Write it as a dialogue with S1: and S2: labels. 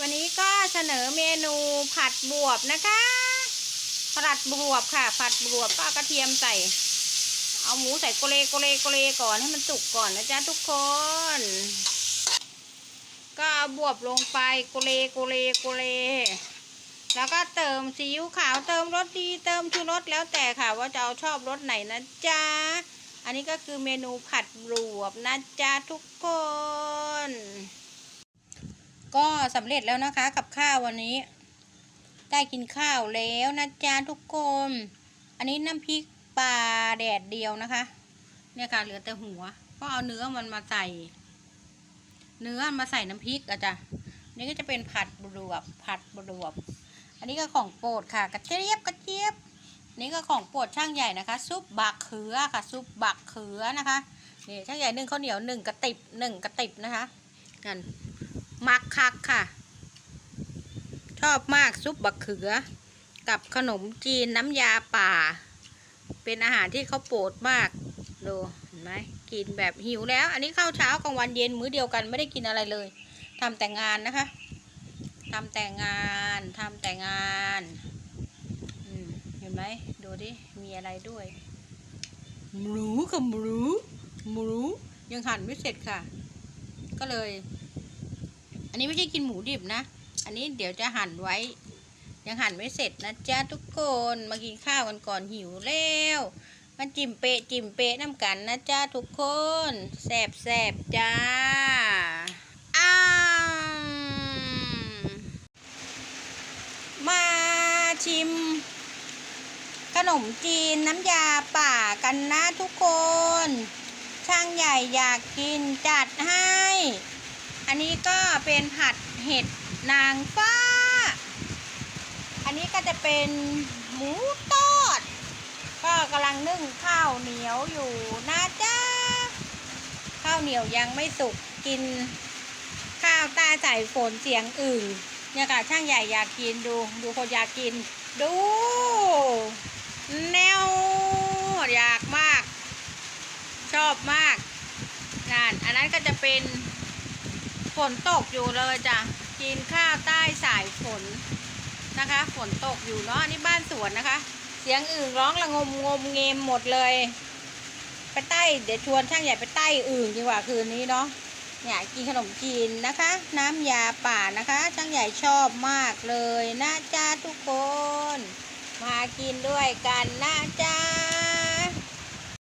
S1: วันนี้ก็เสนอเมนูผัดบวบนะคะ ผัดบวบค่ะ ผัดบวบก็เอากระเทียมใส่ เอาหมูใส่โกเลโกเลโกเลก่อนให้มันสุกก่อนนะจ๊ะทุกคน ก็เอาบวบลงไปโกเลโกเลโกเล แล้วก็เติมซีอิ๊วขาวเติมรสดีเติมชูรสแล้วแต่ค่ะ ว่าจะเอาชอบรสไหนนะจ๊ะ อันนี้ก็คือเมนูผัดบวบนะจ๊ะทุกคน ก็สำเร็จแล้วนะคะกับข้าววันนี้ ได้กินข้าวแล้วนะจ๊ะทุกคน อันนี้น้ำพริกปลาแดดเดียวนะคะ เนี่ยค่ะเหลือแต่หัว ก็เอาเนื้อมันมาใส่ เนื้อมาใส่น้ำพริกอะจ้ะนี่ก็จะเป็นผัดบรวบผัดบรวบ อันนี้ก็ของโปรดค่ะ กระเจี๊ยบกระเจี๊ยบ นี่ก็ของโปรดช่างใหญ่นะคะ ซุปบักเขือค่ะ ซุปบักเขือนะคะนี่ช่างใหญ่นึ่งข้าวเหนียวหนึ่งกระติบหนึ่งกระติบนะคะกัน มักคักค่ะ ชอบมากซุปบักเขือ กับขนมจีนน้ำยาป่า เป็นอาหารที่เขาโปรดมากดูเห็นไหมกินแบบหิวแล้ว อันนี้ข้าวเช้ากลางวันเย็นมื้อเดียวกันไม่ได้กินอะไรเลยทำแต่งานนะคะทำแต่งานทำแต่งานเห็นไหมดูดิมีอะไรด้วยหมูกับหมูหมูยังหั่นไม่เสร็จค่ะ ก็เลย นนี้ไม่ใช่กินหมูดิบนะ อันนี้เดี๋ยวจะหั่นไว้ ยังหั่นไม่เสร็จนะจ๊ะทุกคนมากินข้าวกันก่อนหิวแล้วมาจิ้มเปะจิ้มเปะน้ำกันนะจ๊ะทุกคนแสบแสบจ้าอ้ามมาชิม ขนมจีนน้ำยาป่ากันนะทุกคน ช่างใหญ่อยากกินจัดให้ อันนี้ก็เป็นผัดเห็ดนางฟ้า อันนี้ก็จะเป็นหมูทอด ก็กำลังนึ่งข้าวเหนียวอยู่นะจ๊ะ ข้าวเหนียวยังไม่สุกกิน ข้าวตาใส่ฝนเสียงอื่นเนี่ยค่ะช่างใหญ่อยากกินดู ดูคนอยากกิน ดูแนวอยากมาก ชอบมากนั่นอันนั้นก็จะเป็น ฝนตกอยู่เลยจ้ะกินข้าวใต้สายฝนนะคะ ฝนตกอยู่เนาะอันนี่บ้านสวนนะคะ เสียงอื่นร้องระงมงมเงมหมดเลย ไปใต้เดี๋ยวชวนช่างใหญ่ไปใต้อื่นดีกว่าคืนนี้เนาะเนี่ยกินขนมจีนนะคะ น้ำยาป่านะคะ ช่างใหญ่ชอบมากเลยนะจ้าทุกคน มากินด้วยกันนะจ้า